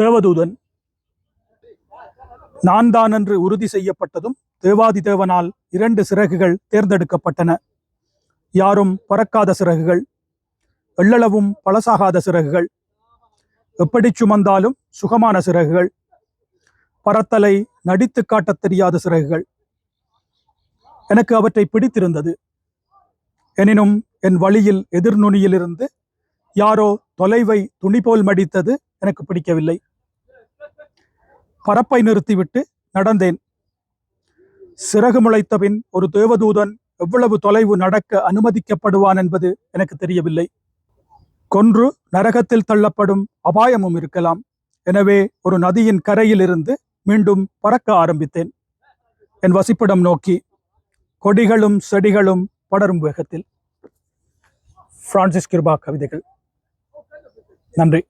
தேவதூதன் நான் தான் என்று உறுதி செய்யப்பட்டதும் தேவாதி தேவனால் இரண்டு சிறகுகள் தேர்ந்தெடுக்கப்பட்டன. யாரும் பறக்காத சிறகுகள் எள்ளளவும் பழசாகாத சிறகுகள் எப்படி சுமந்தாலும் சுகமான சிறகுகள் பறத்தலை நடித்து காட்டத் தெரியாத சிறகுகள். எனக்கு அவற்றை பிடித்திருந்தது. எனினும் என் வழியில் எதிர்நுனியிலிருந்து யாரோ தொலைவை துணி போல் மடித்தது எனக்கு பிடிக்கவில்லை. பரப்பை நிறுத்திவிட்டு நடந்தேன். சிறகு முளைத்த பின் ஒரு தேவதூதன் எவ்வளவு தொலைவு நடக்க அனுமதிக்கப்படுவான் என்பது எனக்கு தெரியவில்லை. கொன்று நரகத்தில் தள்ளப்படும் அபாயமும் இருக்கலாம். எனவே ஒரு நதியின் கரையில் இருந்து மீண்டும் பறக்க ஆரம்பித்தேன். என் வசிப்பிடம் நோக்கி கொடிகளும் செடிகளும் படரும் வேகத்தில். பிரான்சிஸ் கிருபா கவிதைகள். நன்றி.